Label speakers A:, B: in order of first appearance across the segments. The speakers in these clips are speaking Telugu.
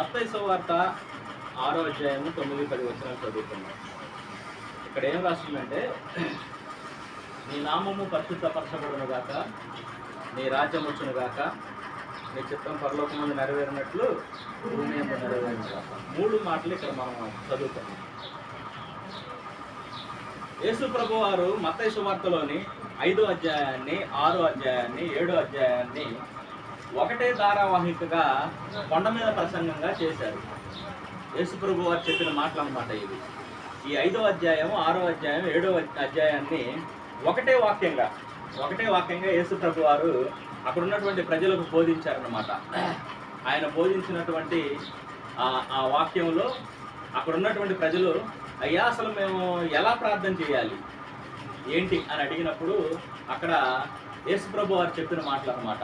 A: మత్తయి సువార్త ఆరో అధ్యాయము తొమ్మిది పది వచ్చిన చదువుతున్నాం. ఇక్కడ ఏం రాస్తుందంటే నీ నామము పరిశుద్ధపరచబడును గాక నీ రాజ్యం వచ్చును గాక నీ చిత్తం పరలోకం ముందు నెరవేరినట్లు భూమి అందు నెరవేరిన గాక మూడు మాటలు ఇక్కడ మనం చదువుతున్నాం. యేసు ప్రభు వారు మత్తయి సువార్తలోని ఐదో అధ్యాయాన్ని ఆరో అధ్యాయాన్ని ఏడో అధ్యాయాన్ని ఒకటే ధారావాహికగా కొండ మీద ప్రసంగంగా చేశారు. యేసుప్రభు వారు చెప్పిన మాటలు అనమాట ఇవి ఈ ఐదో అధ్యాయం ఆరో అధ్యాయం ఏడో అధ్యాయాన్ని ఒకటే వాక్యంగా ఒకటే వాక్యంగా యేసుప్రభు వారు అక్కడ ఉన్నటువంటి ప్రజలకు బోధించారన్నమాట. ఆయన బోధించినటువంటి ఆ- వాక్యంలో అక్కడ ఉన్నటువంటి ప్రజలు అయ్యా అసలు మేము ఎలా ప్రార్థన చేయాలి? ఏంటి? అని అడిగినప్పుడు అక్కడ యేసుప్రభు వారు చెప్పిన మాటలు అనమాట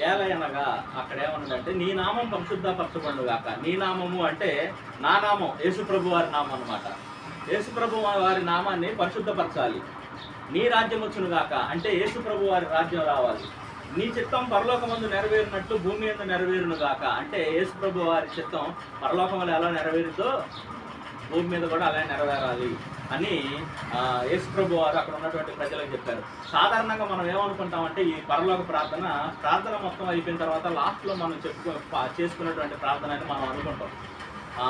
A: ఏలయనగా అక్కడ ఏమన్నదంటే నీ నామం పరిశుద్ధపరచబడు గాక. నీ నామము అంటే నా నామం యేసుప్రభు వారి నామం అనమాట యేసుప్రభు వారి నామాన్ని పరిశుద్ధపరచాలి. నీ రాజ్యం వచ్చును గాక. అంటే యేసుప్రభు వారి రాజ్యం రావాలి. నీ చిత్తం పరలోకమందు నెరవేరినట్టు భూమి మీద నెరవేరును గాక. అంటే యేసుప్రభు వారి చిత్తం పరలోకంలో ఎలా నెరవేరుతో భూమి మీద కూడా అలా నెరవేరాలి. అని ఆ, యేసు ప్రభు వారు అక్కడ ఉన్నటువంటి ప్రజలకు చెప్పారు. సాధారణంగా మనం ఏమనుకుంటామంటే ఈ పరలోక ప్రార్థన ప్రార్థన మొత్తం అయిపోయిన తర్వాత లాస్ట్లో మనం చెప్పుకో చేసుకున్నటువంటి ప్రార్థన అని మనం అనుకుంటాం.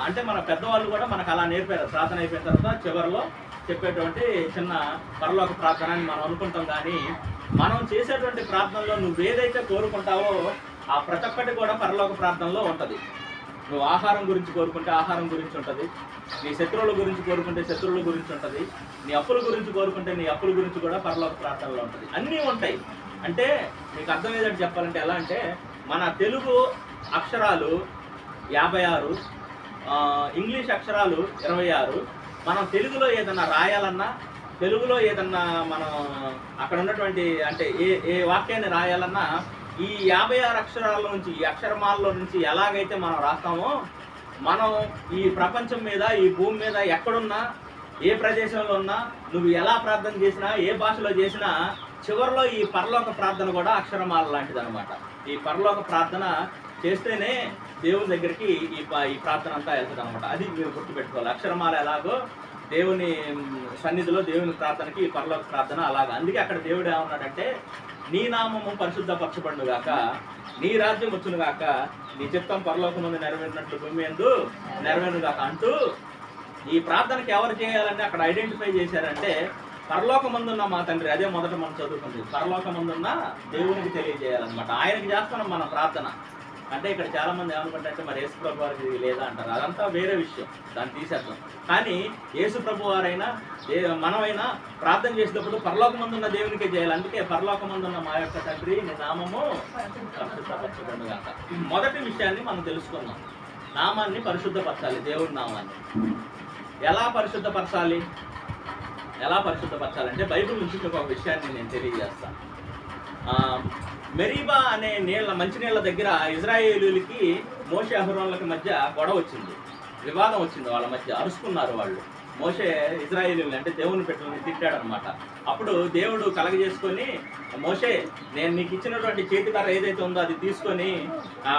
A: అంటే మన పెద్దవాళ్ళు కూడా మనకు అలా నేర్పారు. ప్రార్థన అయిపోయిన తర్వాత చివరిలో చెప్పేటువంటి చిన్న పరలోక ప్రార్థన అని మనం అనుకుంటాం. కానీ మనం చేసేటువంటి ప్రార్థనలో నువ్వు ఏదైతే కోరుకుంటావో ఆ ప్రతి ఒక్కటి కూడా పరలోక ప్రార్థనలో ఉంటుంది. నువ్వు ఆహారం గురించి కోరుకుంటే ఆహారం గురించి ఉంటుంది. నీ శత్రువుల గురించి కోరుకుంటే శత్రువుల గురించి ఉంటుంది. నీ అప్పుల గురించి కోరుకుంటే నీ అప్పుల గురించి కూడా పరలోక ప్రార్థనలో ఉంటుంది. అన్నీ ఉంటాయి. అంటే నీకు అర్థమయ్యేటట్టు చెప్పాలంటే ఎలా అంటే మన తెలుగు అక్షరాలు యాభై ఆరు ఇంగ్లీష్ అక్షరాలు ఇరవై ఆరు. మనం తెలుగులో ఏదన్నా రాయాలన్నా తెలుగులో ఏదన్నా మనం అక్కడ ఉన్నటువంటి అంటే ఏ ఏ వాక్యాన్ని రాయాలన్నా ఈ యాభై ఆరు అక్షరాల నుంచి ఈ అక్షరమాలలో నుంచి ఎలాగైతే మనం రాస్తామో మనం ఈ ప్రపంచం మీద ఈ భూమి మీద ఎక్కడున్నా ఏ ప్రదేశంలో ఉన్నా నువ్వు ఎలా ప్రార్థన చేసినా ఏ భాషలో చేసినా చివరిలో ఈ పరలోక ప్రార్థన కూడా అక్షరమాల లాంటిది అనమాట ఈ పరలోక ప్రార్థన చేస్తేనే దేవుని దగ్గరికి ఈ ఈ ప్రార్థన అంతా వెళ్తుంది అనమాట అది మీరు గుర్తుపెట్టుకోవాలి. అక్షరమాల ఎలాగో దేవుని సన్నిధిలో దేవుని ప్రార్థనకి ఈ పరలోక ప్రార్థన అలాగా. అందుకే అక్కడ దేవుడు ఏమన్నాడంటే నీ నామము పరిశుద్ధపరచబడును గాక నీ రాజ్యం వచ్చును గాక నీ చిత్తం పరలోకముందు నెరవేరినట్లు భూమి ఎందు నెరవేరును గాక అంటూ ఈ ప్రార్థనకి ఎవరు చేయాలంటే అక్కడ ఐడెంటిఫై చేశారంటే పరలోకమందున్న మా తండ్రి అదే మొదట మనం చదువుకుంది పరలోకమందున్న దేవునికి తెలియజేయాలన్నమాట. ఆయనకి చేస్తున్నాం మన ప్రార్థన. అంటే ఇక్కడ చాలా మంది ఏమనుకుంటారంటే మరి యేసు ప్రభు వారికి ఇది లేదా? అంటారు. అదంతా వేరే విషయం. దాన్ని తీసేద్దాం. కానీ యేసు ప్రభు వారైనా ఏ- మనమైనా ప్రార్థన చేసేటప్పుడు పరలోకమందున్న దేవునికే చేయాలి. అందుకే పరలోకమందున్న మా యొక్క తండ్రి నీ నామము పరిశుద్ధపరచబడును మొదటి విషయాన్ని మనం తెలుసుకుందాం. నామాన్ని పరిశుద్ధపరచాలి. దేవుడి నామాన్ని. ఎలా పరిశుద్ధపరచాలి? ఎలా పరిశుద్ధపరచాలంటే బైబిల్ నుంచి ఒక విషయాన్ని నేను తెలియజేస్తాను. మెరీబా అనే నీళ్ళ మంచినీళ్ళ దగ్గర ఇజ్రాయేలీలకి మోషే అహరోన్లకి మధ్య గొడవ వచ్చింది. వివాదం వచ్చింది వాళ్ళ మధ్య. అరుచుకున్నారు వాళ్ళు. మోషే ఇజ్రాయేలీలు అంటే దేవుని పెట్టుకుని తిట్టాడు అనమాట అప్పుడు దేవుడు కలగజేసుకొని మోషే నేను నీకు ఇచ్చినటువంటి చేతికర్ర ఏదైతే ఉందో అది తీసుకొని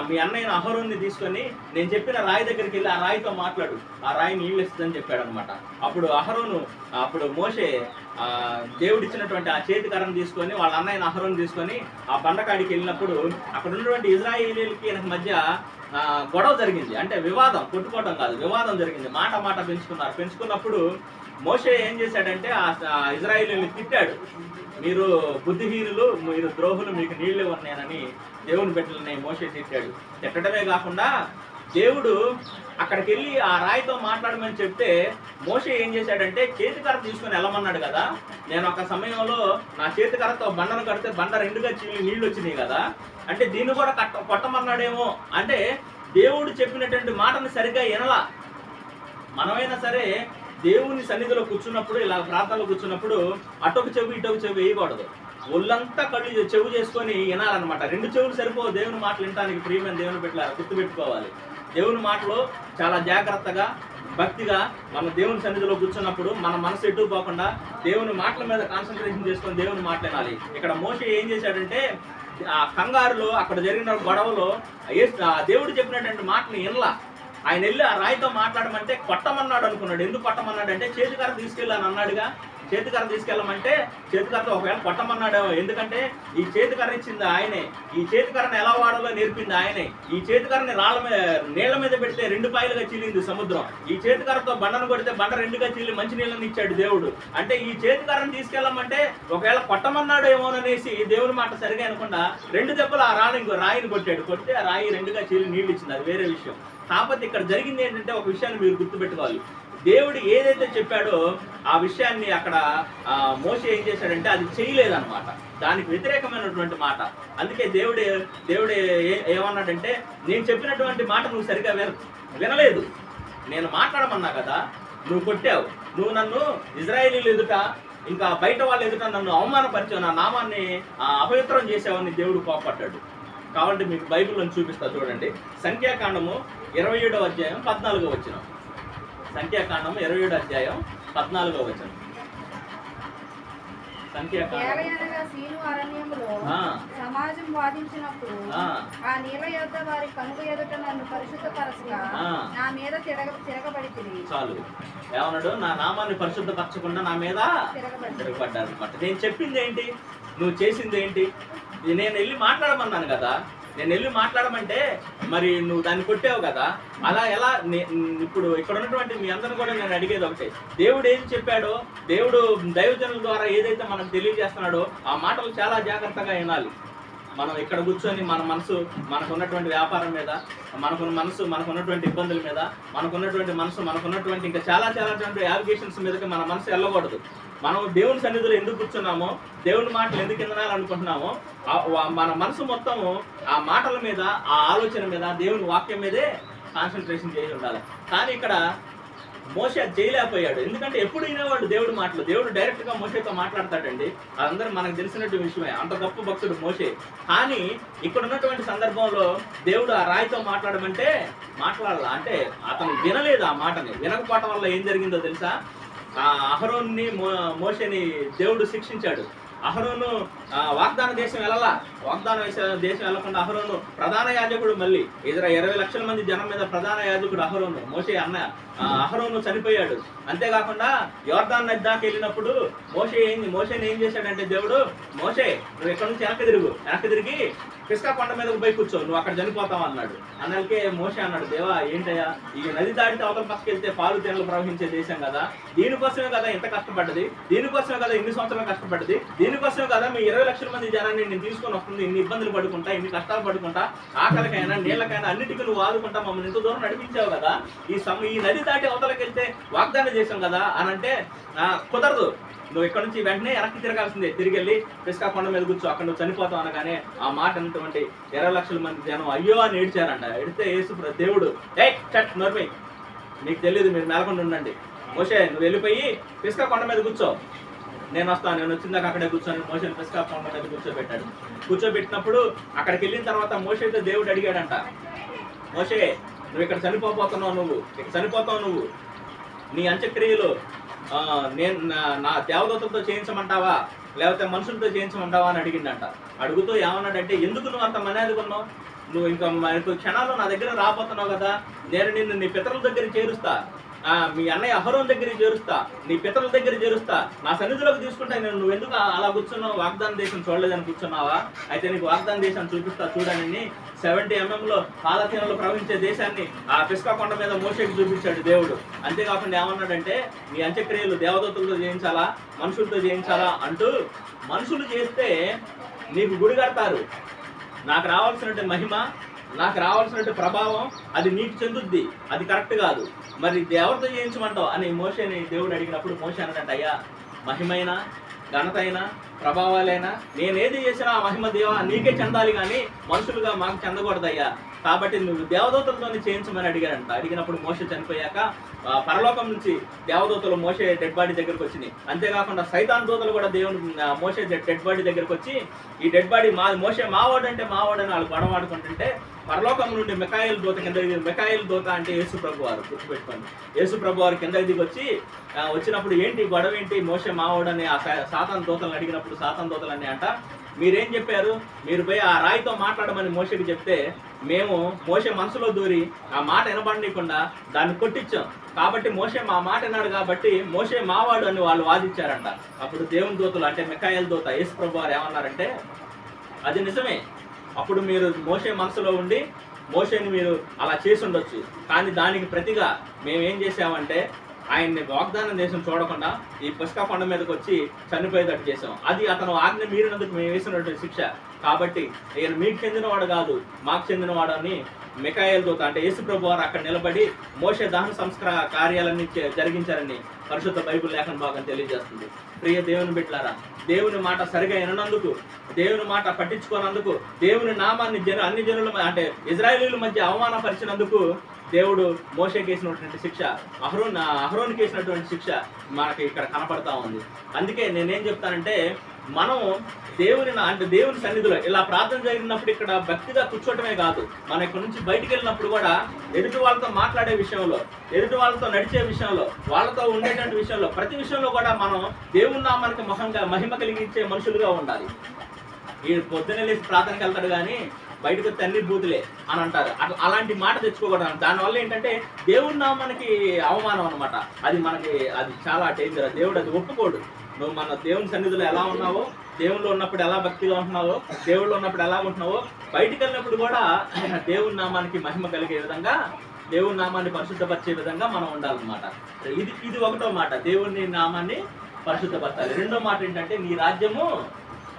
A: మీ అన్నయ్య అహరోన్ని తీసుకొని నేను చెప్పిన రాయి దగ్గరికి వెళ్ళి ఆ రాయితో మాట్లాడు. ఆ రాయి నీళ్ళు ఇస్తుందని చెప్పాడు అనమాట అప్పుడు అహరోను అప్పుడు మోషే దేవుడు ఇచ్చినటువంటి ఆ చేతి కర్రను తీసుకొని వాళ్ళ అన్నయ్య అహరం తీసుకొని ఆ బండకాడికి వెళ్ళినప్పుడు అక్కడ ఉన్నటువంటి ఇజ్రాయేలీలకి ఈయనకి మధ్య గొడవ జరిగింది. అంటే వివాదం కొట్టుకోవడం కాదు వివాదం జరిగింది. మాట మాట పెంచుకున్నారు. పెంచుకున్నప్పుడు మోషే ఏం చేశాడంటే ఆ ఆ ఇజ్రాయేలీని తిట్టాడు. మీరు బుద్ధిహీనులు మీరు ద్రోహులు మీకు నీళ్ళు ఉన్నాయనని దేవుని బిడ్డలని మోషే తిట్టాడు. తిట్టడమే కాకుండా దేవుడు అక్కడికి వెళ్ళి ఆ రాయితో మాట్లాడమని చెప్తే మోషే ఏం చేశాడంటే చేతికర్ర తీసుకొని వెళ్ళమన్నాడు కదా. నేను ఒక సమయంలో నా చేతికర్రతో బండను కడితే బండ రెండుగా చీలి నీళ్ళు వచ్చినాయి కదా. అంటే దీన్ని కూడా కట్ట కొట్టమన్నాడేమో. అంటే దేవుడు చెప్పినటువంటి మాటను సరిగ్గా వినలా. మనమైనా సరే దేవుని సన్నిధిలో కూర్చున్నప్పుడు ఇలా ప్రార్థనలో కూర్చున్నప్పుడు అటొక చెవి ఇటొక చెవి వేయకూడదు. ఒళ్ళంతా కళ్ళు చెవు చేసుకొని వినాలన్నమాట. రెండు చెవులు సరిపో దేవుని మాటలు వినడానికి ప్రియమైన దేవుని పెట్టాలి గుర్తుపెట్టుకోవాలి. దేవుని మాటలో చాలా జాగ్రత్తగా భక్తిగా మన దేవుని సన్నిధిలో కూర్చున్నప్పుడు మన మనసు ఎటు పోకుండా దేవుని మాటల మీద కాన్సన్ట్రేషన్ చేసుకొని దేవుని మాట్లాడాలి ఇక్కడ మోషే ఏం చేశాడంటే ఆ కంగారులో అక్కడ జరిగిన గొడవలో ఆ దేవుడు చెప్పినటువంటి మాటని వినలా. ఆయన వెళ్ళి ఆ రాయితో మాట్లాడమంటే కొట్టమన్నాడు అనుకున్నాడు. ఎందుకు కొట్టమన్నాడు అంటే చేతికర్ర తీసుకెళ్ళాను అన్నాడుగా చేతికర్ర తీసుకెళ్ళమంటే చేతికర్రతో ఒకవేళ కొట్టమన్నాడు ఎందుకంటే ఈ చేతికర్ర ఇచ్చింది ఆయనే. ఈ చేతికర్రను ఎలా వాడాలో నేర్పింది ఆయనే. ఈ చేతికర్రని రాళ్ళ మీద నీళ్ళ మీద పెడితే రెండు పాయలుగా చీలింది సముద్రం. ఈ చేతికర్రతో బండను కొడితే బండ రెండుగా చీలి మంచి నీళ్ళని ఇచ్చాడు దేవుడు. అంటే ఈ చేతికర్రను తీసుకెళ్ళమంటే ఒకవేళ కొట్టమన్నాడు ఏమోననేసి దేవుని మాట సరిగా అనకుండా రెండు దెబ్బలు ఆ రాయి ఇంకో రాయిని కొట్టాడు. కొడితే ఆ రాయి రెండుగా చీలి నీళ్ళు ఇచ్చింది. అది వేరే విషయం. కాకపోతే ఇక్కడ జరిగింది ఏంటంటే ఒక విషయాన్ని మీరు గుర్తుపెట్టుకోవాలి. దేవుడు ఏదైతే చెప్పాడో ఆ విషయాన్ని అక్కడ మోస ఏం చేశాడంటే అది చేయలేదన్నమాట. దానికి వ్యతిరేకమైనటువంటి మాట. అందుకే దేవుడే దేవుడే ఏ- ఏమన్నాడంటే నేను చెప్పినటువంటి మాట నువ్వు సరిగా విన వినలేదు. నేను మాట్లాడమన్నా కదా నువ్వు కొట్టావు. నువ్వు నన్ను ఇజ్రాయేలీలు ఎదుట ఇంకా బయట వాళ్ళ ఎదుట నన్ను అవమానపరిచావు నా నామాన్ని అపవిత్రం చేసావని దేవుడు కోపడ్డాడు కాబట్టి మీకు బైబిల్లో చూపిస్తా చూడండి. సంఖ్యాకాండము ఇరవై ఏడవ అధ్యాయం పద్నాలుగో వచ్చినాం సంఖ్యాకాండము ఇరవై ఏడో అధ్యాయం పద్నాలుగో సంఖ్యాకాండం ఆ,
B: సమాజం వాదించినప్పుడు
A: ఆ,
B: నీళ్ళ యొద్ద వారి కనుక ఎదుట నన్ను పరిశుద్ధపరచగా
A: ఆ.
B: నా మీద తిరగ తిరగబడి
A: చాలు. ఏమన్నాడు? నా నామాన్ని పరిశుద్ధపరచకుండా నా మీద
B: తిరగబడి
A: తిరగబడ్డారు. అనమాట నేను చెప్పింది ఏంటి నువ్వు చేసింది ఏంటి నేను వెళ్ళి మాట్లాడమన్నాను కదా. నేను వెళ్ళి మాట్లాడమంటే మరి నువ్వు దాన్ని కొట్టావు కదా? అలా ఎలా ఇప్పుడు ఇక్కడ ఉన్నటువంటి మీ అందరిని కూడా నేను అడిగేది ఒకటే. దేవుడు ఏం చెప్పాడో దేవుడు దైవజనుల ద్వారా ఏదైతే మనకు తెలియజేస్తున్నాడో ఆ మాటలు చాలా జాగ్రత్తగా వినాలి. మనం ఇక్కడ కూర్చొని మన మనసు మనకున్నటువంటి వ్యాపారం మీద మనకున్న మనసు మనకు ఉన్నటువంటి ఇబ్బందుల మీద మనకున్నటువంటి మనసు మనకున్నటువంటి ఇంకా చాలా చాలా యాలిగేషన్స్ మీదకి మన మనసు వెళ్ళకూడదు. మనం దేవుని సన్నిధిలో ఎందుకు కూర్చున్నామో దేవుని మాటలు ఎందుకు వినాలనుకుంటున్నామో మన మనసు మొత్తము ఆ మాటల మీద ఆ ఆలోచన మీద దేవుని వాక్యం మీదే కాన్సన్ట్రేషన్ చేసి ఉండాలి. కానీ ఇక్కడ మోస చేయలేకపోయాడు. ఎందుకంటే ఎప్పుడు వినేవాడు దేవుడు మాటలు? దేవుడు డైరెక్ట్గా మోసేతో మాట్లాడతాడండి. అందరూ మనకు తెలిసినట్టు విషయమే. అంత గొప్ప భక్తుడు మోసే కానీ ఇక్కడ ఉన్నటువంటి సందర్భంలో దేవుడు ఆ రాయితో మాట్లాడమంటే మాట్లాడాల? అంటే అతను వినలేదు ఆ మాటని. వినకపోవటం వల్ల ఏం జరిగిందో తెలుసా? ఆ అహరోన్ని మో మోషని దేవుడు శిక్షించాడు. అహరోను వాగ్దాన దేశం వెళ్ళాలా? వాగ్దాన దేశం వెళ్ళకుండా అహరోను ప్రధాన యాజకుడు మళ్ళీ. ఇతర ఇరవై లక్షల మంది జనం మీద ప్రధాన యాజకుడు అహరోను మోషే అన్న. అహరోను చనిపోయాడు. అంతేకాకుండా యోర్దాన్ నది దాకా వెళ్ళినప్పుడు మోషే ఏం మోషేని ఏం చేశాడంటే దేవుడు మోషే నువ్వు ఎక్కడి నుంచి వెనక్కి తిరుగు? వెనక్కి తిరిగి పిస్కా కొండ మీద పోయి కూర్చో నువ్వు అక్కడ చనిపోతావు అన్నాడు. అన్నకే మోషే అన్నాడు దేవా ఏంటయ్యా? ఈ నది దాటితే అవతల పక్కకి వెళ్తే పాలు తేనెలు ప్రవహించే దేశం కదా. దీనికోసమే కదా ఇంత కష్టపడ్డది? దీనికోసమే కదా ఇన్ని సంవత్సరాలు కష్టపడ్డది? దీనికోసమే కదా మీ ఇరవై లక్షల మంది జనాన్ని నేను తీసుకొని వస్తుంది ఇన్ని ఇబ్బందులు పడుకుంటా ఇన్ని కష్టాలు పడుకుంటా ఆకలికైనా నీళ్ళకైనా అన్నిటికీ నువ్వు ఆదుకుంటా మమ్మల్ని ఇంత దూరం నడిపించావు కదా. ఈ సమ ఈ నది దాటి అవతలకి వెళ్తే వాగ్దానం చేశాం కదా? అని అంటే "ఆ, కుదరదు. నువ్వు ఇక్కడ నుంచి వెంటనే వెనక్కి తిరగాల్సిందే. తిరిగి వెళ్ళి పిస్కా కొండ మీద కూర్చో. అక్కడ నువ్వు చనిపోతావు అనగానే ఆ మాట అన్నటువంటి ఇరవై లక్షల మంది జనం అయ్యో అని ఏడ్చారంట. ఎడితే యేసు దేవుడు ఏ చట్ నోర్మై. నీకు తెలియదు మీరు నెలకొండ ఉండండి. మోషే నువ్వు వెళ్ళిపోయి పిస్కా కొండ మీద కూర్చో. నేను వస్తాను. నేను వచ్చిందాక అక్కడే కూర్చొని మోషన్ పిస్కా కొండ మీద కూర్చోబెట్టాడు. కూర్చోబెట్టినప్పుడు అక్కడికి వెళ్ళిన తర్వాత మోషేతో దేవుడు అడిగాడంట. మోషే నువ్వు ఇక్కడ చనిపోతున్నావు నువ్వు. ఇక్కడ చనిపోతావు నువ్వు. నీ అంత్యక్రియలు నేను నా- నా చేయించమంటావా? లేకపోతే మనుషులతో చేయించమంటావా అని అడిగిండంట అడుగుతూ ఏమన్నాడంటే ఎందుకు నువ్వు అంత మర్యాద కొన్నావు నువ్వు ఇంకా మనకు క్షణాల్లో నా దగ్గర రాబోతున్నావు కదా. నేను నిన్ను నీ పితరుల దగ్గర చేరుస్తా. మీ అన్నయ్య అహరోన్ దగ్గర చేరుస్తా. నీ పితరుల దగ్గర చేరుస్తా. నా సన్నిధిలోకి తీసుకుంటా నేను నువ్వు ఎందుకు అలా కూర్చున్నావు? వాగ్దాన దేశం చూడలేదని కూర్చున్నావా? అయితే నీకు వాగ్దాన దేశం చూపిస్తా చూడని సెవెంటీ ఎంఎంలో పాలతీనంలో ప్రవహించే దేశాన్ని ఆ పిస్కా కొండ మీద మోసేకి చూపించాడు దేవుడు. అంతేకాకుండా ఏమన్నాడంటే నీ అంత్యక్రియలు దేవదత్తులతో చేయించాలా? మనుషులతో చేయించాలా? అంటూ మనుషులు చేస్తే నీకు గుడి కడతారు. నాకు రావాల్సినట్టు మహిమ నాకు రావాల్సినట్టు ప్రభావం అది నీకు చెందుద్ది. అది కరెక్ట్ కాదు. మరి దేవత చేయించమంటావు? అని మోషని దేవుడు అడిగినప్పుడు మోష అన్నట్టు అయ్యా మహిమైన ఘనతైన ప్రభావాలైనా నేనేది చేసినా ఆ మహిమ దేవా నీకే చెందాలి కానీ మనుషులుగా మాకు చెందకూడదయ్యా. కాబట్టి నువ్వు దేవదూతలతోనే చేయించమని అడిగారంట. అడిగినప్పుడు మోస చనిపోయాక పరలోకం నుంచి దేవదూతలు మోసే డెడ్ బాడీ దగ్గరకు వచ్చినాయి. అంతేకాకుండా సైతాన్ దూతలు కూడా దేవుని మోసే డెడ్ బాడీ దగ్గరకు వచ్చి ఈ డెడ్ బాడీ మా మోసే మావాడంటే అంటే వాళ్ళు గొడవాడుకుంటుంటే పరలోకం నుండి మికాయిల్ దూత కింద మికాయిల్ దూత అంటే యేసు ప్రభు వారు గుర్తుపెట్టుకోండి. యేసు ప్రభు వారు కిందకి దిగి వచ్చి వచ్చినప్పుడు ఏంటి గొడవ ఏంటి మోసే మావాడని అని ఆ సా- సాతాన్ దూతలను అడిగినప్పుడు సాతాన్ దూతలు అని అంట మీరేం చెప్పారు? మీరు పోయి ఆ రాయితో మాట్లాడమని మోషకి చెప్తే మేము మోసే మనసులో దూరి ఆ మాట వినబడనీయకుండా దాన్ని కొట్టించాం. కాబట్టి మోసే మా మాట విన్నాడు కాబట్టి మోసే మావాడు అని వాళ్ళు వాదించారంట. అప్పుడు దేవుని దూతలు అంటే మికాయల దూత యేసు ప్రభు వారు ఏమన్నారంటే అది నిజమే. అప్పుడు మీరు మోసే మనసులో ఉండి మోసేని మీరు అలా చేసి ఉండొచ్చు. కానీ దానికి ప్రతిగా మేము ఏం చేసామంటే ఆయన్ని వాగ్దానం దేశం చూడకుండా ఈ పుష్క కొండ మీదకి వచ్చి చనిపోయేటట్టు చేసాం అది అతను ఆజ్ఞ మీరినందుకు మేము వేసినటువంటి శిక్ష. కాబట్టి ఈయన మీకు చెందినవాడు కాదు మాకు చెందినవాడు అని మికాయలతో అంటే యేసు ప్రభు వారు అక్కడ నిలబడి మోసే దహన సంస్కార కార్యాలన్నీ జరిగించారని పరిశుద్ధ బైబుల్ లేఖన భాగం తెలియజేస్తుంది. ప్రియ దేవుని బిడ్డారా దేవుని మాట సరిగా వినందుకు దేవుని మాట పట్టించుకోనందుకు దేవుని నామాన్ని జన అన్ని జనుల అంటే ఇజ్రాయేలీల మధ్య అవమానపరిచినందుకు దేవుడు మోషేకి వేసినటువంటి శిక్ష అహరోన్ అహరోన్కి వేసినటువంటి శిక్ష మనకి ఇక్కడ కనపడతా ఉంది. అందుకే నేనేం చెప్తానంటే మనం దేవుని నా- అంటే దేవుని సన్నిధిలో ఇలా ప్రార్థన జరిగినప్పుడు ఇక్కడ భక్తిగా కూర్చోవటమే కాదు. మన ఇక్కడ నుంచి బయటికి వెళ్ళినప్పుడు కూడా ఎదుటి వాళ్ళతో మాట్లాడే విషయంలో ఎదుటి వాళ్ళతో నడిచే విషయంలో వాళ్ళతో ఉండేటువంటి విషయంలో ప్రతి విషయంలో కూడా మనం దేవుని నామానికి మహంగా మహిమ కలిగించే మనుషులుగా ఉండాలి. ఈ పొద్దున లేచి ప్రార్థనకి వెళ్తాడు కానీ బయటకు వస్తే అన్ని బూతులే అని అంటారు. అలాంటి మాట తెచ్చుకోకూడదు దానివల్ల ఏంటంటే దేవుని నామానికి అవమానం అనమాట అది మనకి అది చాలా డేంజర్ దేవుడు అది ఒప్పుకోడు. నువ్వు మన దేవుని సన్నిధిలో ఎలా ఉన్నావో దేవుళ్ళు ఉన్నప్పుడు ఎలా భక్తిగా ఉంటున్నావో దేవుళ్ళు ఉన్నప్పుడు ఎలా ఉంటున్నావో బయటికి వెళ్ళినప్పుడు కూడా దేవుని నామానికి మహిమ కలిగే విధంగా దేవుని నామాన్ని పరిశుద్ధపరిచే విధంగా మనం ఉండాలన్నమాట. ఇది ఇది ఒకటో మాట. దేవుని నామాన్ని పరిశుద్ధపరచాలి. రెండో మాట ఏంటంటే నీ రాజ్యము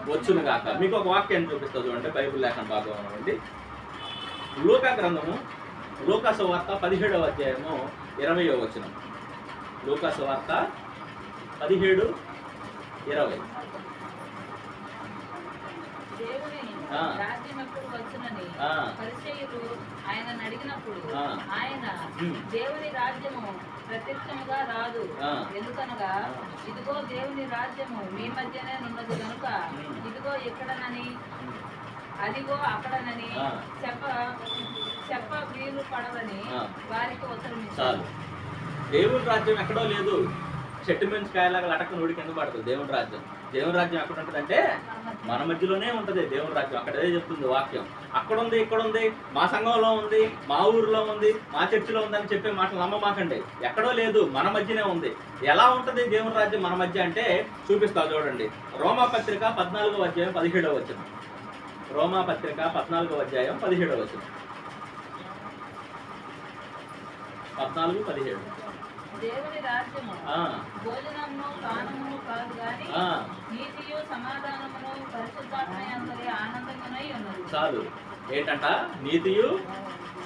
A: వచ్చును గాక మీకు ఒక వాక్యాన్ని చూపిస్తా చూడండి బైబిల్ లేఖన భాగం అండి లూకా గ్రంథము లూకాసు వార్త పదిహేడవ అధ్యాయము ఇరవయో వచనం. లూకాసు వార్త పదిహేడు ఇరవై.
C: ఆయన అడిగినప్పుడు. ఆయన. దేవుని రాజ్యము ప్రత్యక్షముగా రాదు. ఎందుకనగా ఇదిగో దేవుని రాజ్యము మీ మధ్యనే ఉన్నది కనుక. ఇదిగో ఎక్కడనని అదిగో అక్కడనని. చెప్ప చెప్ప వీలు పడవని. వారికి ఉత్తరం
A: దేవుని రాజ్యం ఎక్కడో లేదు చెట్టు మించి కాయలాగా లటక నూడి కింద పడుతుంది దేవుని రాజ్యం దేవుని రాజ్యం ఎక్కడ ఉంటుందంటే మన మధ్యలోనే ఉంటుంది దేవుని రాజ్యం అక్కడే చెప్తుంది వాక్యం. అక్కడ ఉంది ఇక్కడ ఉంది మా సంఘంలో ఉంది మా ఊరిలో ఉంది మా చర్చిలో ఉంది అని చెప్పే మాటలు నమ్మమాకండి. ఎక్కడో లేదు మన మధ్యనే ఉంది. ఎలా ఉంటుంది దేవుని రాజ్యం మన మధ్య అంటే చూపిస్తా చూడండి. రోమా పత్రిక పద్నాలుగో అధ్యాయం పదిహేడవ వచ్చిన రోమా పత్రిక పద్నాలుగో అధ్యాయం పదిహేడవ వచ్చిన పద్నాలుగు పదిహేడు.
C: దేవుని రాజ్యము.
A: ఆ,
C: భోజనమును పానమును కాదు గాని
A: ఆ,
C: నీతియు సమాధానమును పరిశుద్ధాత్మయందరి ఆనందమునై ఉన్నది.
A: చాలు. ఏంటంట? నీతియు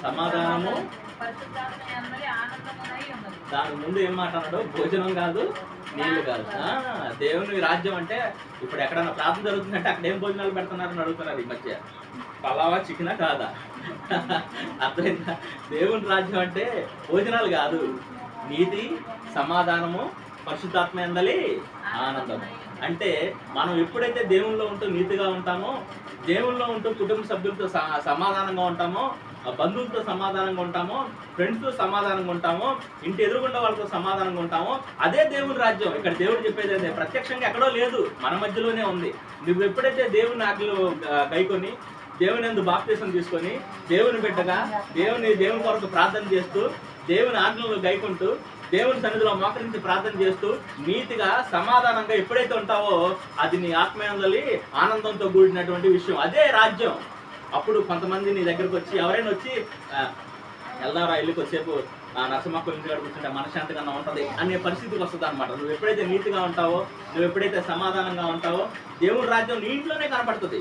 A: సమాధానము
C: పరిశుద్ధాత్మయందరి ఆనందమునై ఉన్నది.
A: దాని ముందు ఏం మాట అన్నాడు భోజనం కాదు నీళ్ళు కాదు. దేవుని రాజ్యం అంటే ఇప్పుడు ఎక్కడైనా ప్రార్థన జరుగుతుందంటే అక్కడ ఏం భోజనాలు పెడుతున్నారని అడుగుతున్నారు ఈ మధ్య. పలావా చికెనా కాదా? అర్థమైందా? దేవుని రాజ్యం అంటే భోజనాలు కాదు. నీతి సమాధానము పరిశుద్ధాత్మ ఎందలి ఆనందం అంటే మనం ఎప్పుడైతే దేవుల్లో ఉంటూ నీతిగా ఉంటామో దేవుల్లో ఉంటూ కుటుంబ సభ్యులతో సమాధానంగా ఉంటామో బంధువులతో సమాధానంగా ఉంటామో ఫ్రెండ్స్తో సమాధానంగా ఉంటామో ఇంటి ఎదురుగుండా వాళ్ళతో సమాధానంగా ఉంటామో అదే దేవుని రాజ్యం. ఇక్కడ దేవుడు చెప్పేది అదే. ప్రత్యక్షంగా ఎక్కడో లేదు. మన మధ్యలోనే ఉంది. నువ్వు ఎప్పుడైతే దేవుని ఆకలి గైకొని దేవుని ఎందు బాప్తీసం తీసుకొని దేవుని బిడ్డగా దేవుని దేవుని కొరకు ప్రార్థన చేస్తూ దేవుని ఆజ్ఞలను గైకుంటూ దేవుని సన్నిధిలో మోకరించి ప్రార్థన చేస్తూ నీతిగా సమాధానంగా ఎప్పుడైతే ఉంటావో అది నీ ఆత్మీయందలి ఆనందంతో కూడినటువంటి విషయం. అదే రాజ్యం. అప్పుడు కొంతమంది నీ దగ్గరకు వచ్చి ఎవరైనా వచ్చి వెళ్దారా ఇల్లుకి వచ్చేపు ఆ నరసింహకు ఇంటి కాడ కూర్చుంటే మనశ్శాంతిగా ఉంటుంది అనే పరిస్థితికి వస్తుంది అనమాట నువ్వు ఎప్పుడైతే నీతిగా ఉంటావో నువ్వు ఎప్పుడైతే సమాధానంగా ఉంటావో దేవుని రాజ్యం నీ ఇంట్లోనే కనపడుతుంది.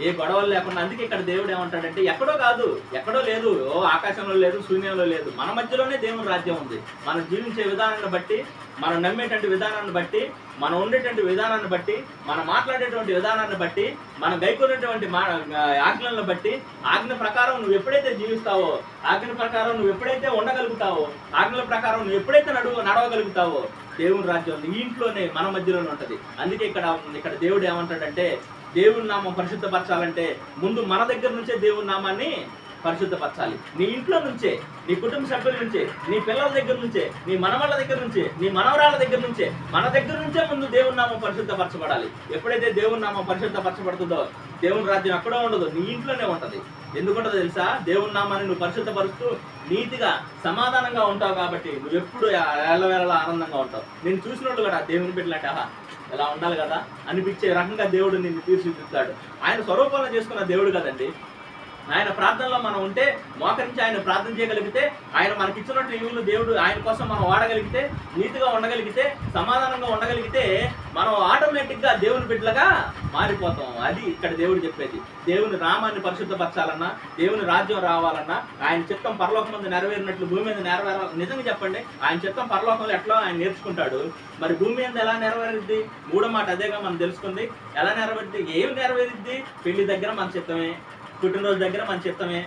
A: ఏ గొడవలు లేకుండా అందుకే ఇక్కడ దేవుడు ఏమంటాడంటే ఎక్కడో కాదు ఎక్కడో లేదు ఓ ఆకాశంలో లేదు శూన్యంలో లేదు. మన మధ్యలోనే దేవుని రాజ్యం ఉంది. మనం జీవించే విధానాన్ని బట్టి మనం నమ్మేటువంటి విధానాన్ని బట్టి మనం ఉండేటువంటి విధానాన్ని బట్టి మనం మాట్లాడేటువంటి విధానాన్ని బట్టి మనం గైకొనేటువంటి మా ఆజ్ఞలను బట్టి ఆజ్ఞ ప్రకారం నువ్వు ఎప్పుడైతే జీవిస్తావో ఆజ్ఞ ప్రకారం నువ్వు ఎప్పుడైతే ఉండగలుగుతావో ఆజ్ఞల ప్రకారం నువ్వు ఎప్పుడైతే నడువ నడవగలుగుతావో దేవుని రాజ్యం నీ ఇంట్లోనే మన మధ్యలోనే ఉంటది. అందుకే ఇక్కడ ఇక్కడ దేవుడు ఏమంటాడంటే దేవుని నామం పరిశుద్ధపరచాలంటే ముందు మన దగ్గర నుంచే దేవుని నామాన్ని పరిశుద్ధపరచాలి. నీ ఇంట్లో నుంచే నీ కుటుంబ సభ్యుల నుంచే నీ పిల్లల దగ్గర నుంచే నీ మనవాళ్ళ దగ్గర నుంచే నీ మనవరాళ్ళ దగ్గర నుంచే మన దగ్గర నుంచే ముందు దేవుని నామం పరిశుద్ధపరచబడాలి. ఎప్పుడైతే దేవుని నామం పరిశుద్ధపరచబడుతుందో దేవుని రాజ్యం అక్కడ ఉండదు నీ ఇంట్లోనే ఉంటది. ఎందుకుంటుందో తెలుసా? దేవుని నామాన్ని నువ్వు పరిశుద్ధపరుస్తూ నీతిగా సమాధానంగా ఉంటావు కాబట్టి నువ్వు ఎప్పుడు ఎల్లవేళలా ఆనందంగా ఉంటావు. నేను చూసినట్టు కూడా దేవుని బిడ్డలంటే ఆహా ఇలా ఉండాలి కదా? అనిపించే రకంగా దేవుడు నిన్ను తీర్చిదిద్దుతాడు. ఆయన స్వరూపాలను చేసుకున్న దేవుడు కదండి. ఆయన ప్రార్థనలో మనం ఉంటే మోకరించి ఆయన ప్రార్థన చేయగలిగితే ఆయన మనకిచ్చినట్టు ఇచ్చినట్టు దేవుడు ఆయన కోసం మనం వాడగలిగితే నీతిగా ఉండగలిగితే సమాధానంగా ఉండగలిగితే మనం ఆటోమేటిక్గా దేవుని బిడ్డలుగా మారిపోతాం. అది ఇక్కడ దేవుడు చెప్పేది. దేవుని రామాన్ని పరిశుద్ధపరచాలన్నా దేవుని రాజ్యం రావాలన్నా ఆయన చిత్తం పరలోకం మీద నెరవేరినట్లు భూమి మీద నెరవేర నిజంగా చెప్పండి ఆయన చిత్తం పరలోకంలో ఎట్లా ఆయన నేర్చుకుంటాడు? మరి భూమి మీద ఎలా నెరవేరుద్ది? మూడో మాట అదేగా మనం తెలుసుకుంది. ఎలా నెరవేరుద్ది? ఏమి నెరవేరుద్ది? పెళ్ళి దగ్గర మన చిత్తమే. పుట్టినరోజు దగ్గర మనం చెప్తామే.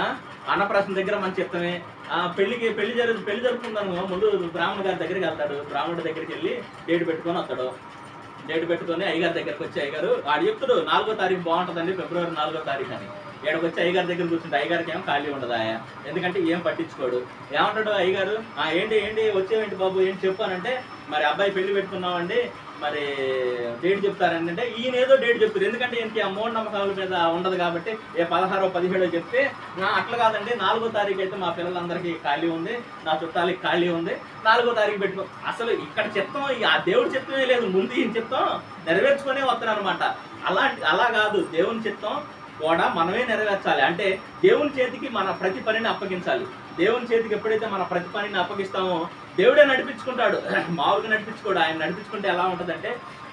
A: అన్నప్రాసం అన్నప్రాసన దగ్గర మనం చెప్తామే. ఆ పెళ్ళికి పెళ్ళి జరు పెళ్ళి జరుపుకుందాము. ముందు బ్రాహ్మణ గారి దగ్గరికి వెళ్తాడు. బ్రాహ్మణుడి దగ్గరికి వెళ్ళి డేట్ పెట్టుకొని వస్తాడు. డేట్ పెట్టుకొని అయ్యగారి దగ్గరకు వచ్చి అయ్యగారు ఆడు చెప్తాడు నాలుగో తారీఖు బాగుంటుందండి ఫిబ్రవరి నాలుగో తారీఖు అని. ఏడకి వచ్చి అయ్యగారి దగ్గర కూర్చుంటే అయ్యగారికి ఏం ఖాళీ ఉండదు ఆయన ఎందుకంటే ఏం పట్టించుకోడు. ఏమంటాడు అయ్యగారు? ఆ ఏంటి ఏంటి వచ్చేవేంటి బాబు? ఏంటి చెప్పానంటే మరి అబ్బాయి పెళ్ళి పెట్టుకున్నామండి. మరి డేట్ చెప్తారంటే ఈయన ఏదో డేట్ చెప్తారు ఎందుకంటే ఈయనకి ఆ మూఢ నమ్మకాల మీద ఉండదు కాబట్టి ఏ పదహారో పదిహేడో చెప్తే నా అట్లా కాదండి. నాలుగో తారీఖు అయితే మా పిల్లలందరికీ ఖాళీ ఉంది. నా చుట్టాలకి ఖాళీ ఉంది. నాలుగో తారీఖు పెట్టుకో అసలు ఇక్కడ చెప్తాం ఆ దేవుడి చెప్తమే లేదు. ముందు ఈయన చెప్తాం. నెరవేర్చుకునే వస్తాను అనమాట అలా అలా కాదు. దేవుని చిత్తం కూడా మనమే నెరవేర్చాలి. అంటే దేవుని చేతికి మన ప్రతి పనిని అప్పగించాలి. దేవుని చేతికి ఎప్పుడైతే మన ప్రతి పనిని అప్పగిస్తామో దేవుడే నడిపించుకుంటాడు. మామూలుగా నడిపించుకోడు. ఆయన నడిపించుకుంటే ఎలా ఉంటుందంటే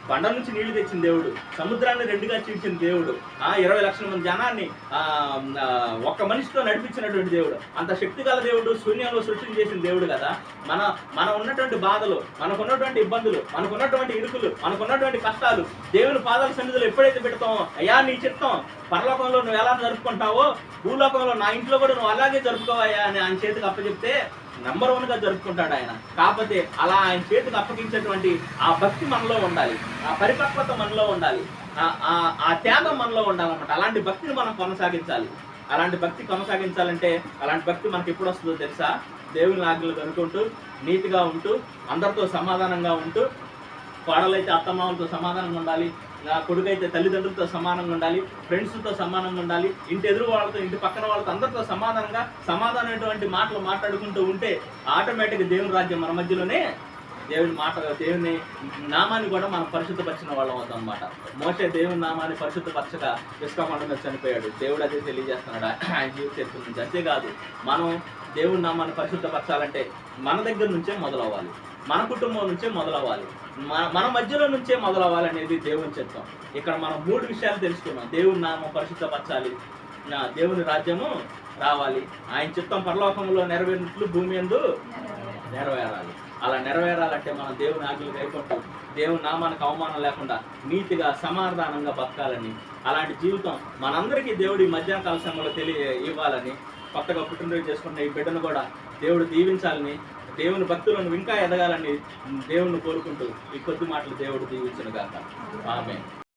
A: బండ నుంచి నీళ్ళు తెచ్చిన దేవుడు సముద్రాన్ని రెండుగా చీల్చిన దేవుడు ఆ ఇరవై లక్షల మంది జనాన్ని ఒక్క మనిషితో నడిపించినటువంటి దేవుడు. అంత శక్తి గల దేవుడు శూన్యంలో సృష్టిని చేసిన దేవుడు కదా. మన మన ఉన్నటువంటి బాధలు మనకున్నటువంటి ఇబ్బందులు మనకున్నటువంటి ఇరుకులు మనకున్నటువంటి కష్టాలు దేవుని పాదాల సన్నిధిలో ఎప్పుడైతే పెడతామో అయ్యా నీ చిత్తం పరలోకంలో నువ్వు ఎలా జరుపుకుంటావో భూలోకంలో నా ఇంట్లో కూడా నువ్వు అలాగే జరుపుకోవయ్యా అని ఆయన చేతికి అప్పచెప్తే నెంబర్ వన్గా జరుపుకుంటాడు ఆయన. కాకపోతే అలా ఆయన చేతికి అప్పగించేటువంటి ఆ భక్తి మనలో ఉండాలి. ఆ పరిపక్వత మనలో ఉండాలి. ఆ- ఆ- త్యాగం మనలో ఉండాలన్నమాట. అలాంటి భక్తిని మనం కొనసాగించాలి. అలాంటి భక్తి కొనసాగించాలంటే అలాంటి భక్తి మనకి ఎప్పుడు వస్తుందో తెలుసా? దేవుని ఆజ్ఞలు కనుక్కుంటూ నీతిగా ఉంటూ అందరితో సమాధానంగా ఉంటూ కోడలైతే అత్తమామలతో సమాధానంగా ఉండాలి. నా అయితే తల్లిదండ్రులతో సమానంగా ఉండాలి ఫ్రెండ్స్తో సమానంగా ఉండాలి ఇంటి ఎదురు వాళ్ళతో ఇంటి పక్కన వాళ్ళతో అందరితో సమాధానంగా సమాధానమైనటువంటి మాటలు మాట్లాడుకుంటూ ఉంటే ఆటోమేటిక్గా దేవుని రాజ్యం మన మధ్యలోనే దేవుని మాట దేవుని నామాన్ని కూడా మనం పరిశుద్ధపరిచిన వాళ్ళం అవుతాం అనమాట మోసే దేవుని నామాన్ని పరిశుద్ధపరచక ఇసుకమండ మీద చనిపోయాడు. దేవుడు అదే తెలియజేస్తున్నాడు. ఆయన జీవిత చరిత్ర నుంచి. అంతేకాదు మనం దేవుని నామాన్ని పరిశుద్ధపరచాలంటే మన దగ్గర నుంచే మొదలవ్వాలి. మన కుటుంబం నుంచే మొదలవ్వాలి. మన మన మధ్యలో నుంచే మొదలవ్వాలి అనేది దేవుని చిత్తం. ఇక్కడ మనం మూడు విషయాలు తెలుసుకున్నాం. దేవుని నామం పరిశుద్ధపరచాలి. నా దేవుని రాజ్యము రావాలి. ఆయన చిత్తం పరలోకంలో నెరవేరినట్లు భూమి ఎందు నెరవేరాలి. అలా నెరవేరాలంటే మనం దేవుని ఆజ్ఞలు కైకొట్టు దేవుని నామానికి అవమానం లేకుండా నీతిగా సమాధానంగా బతకాలని అలాంటి జీవితం మనందరికీ దేవుడి మధ్యాహ్న కాల సమయంలో తెలియ ఇవ్వాలని కొత్తగా పుట్టినరోజు చేసుకున్న ఈ బిడ్డను కూడా దేవుడు దీవించాలని దేవుని భక్తులను ఇంకా ఎదగాలని దేవుణ్ణి కోరుకుంటూ ఈ కొద్ది మాటలు దేవుడు దీవించను కాక ఆమె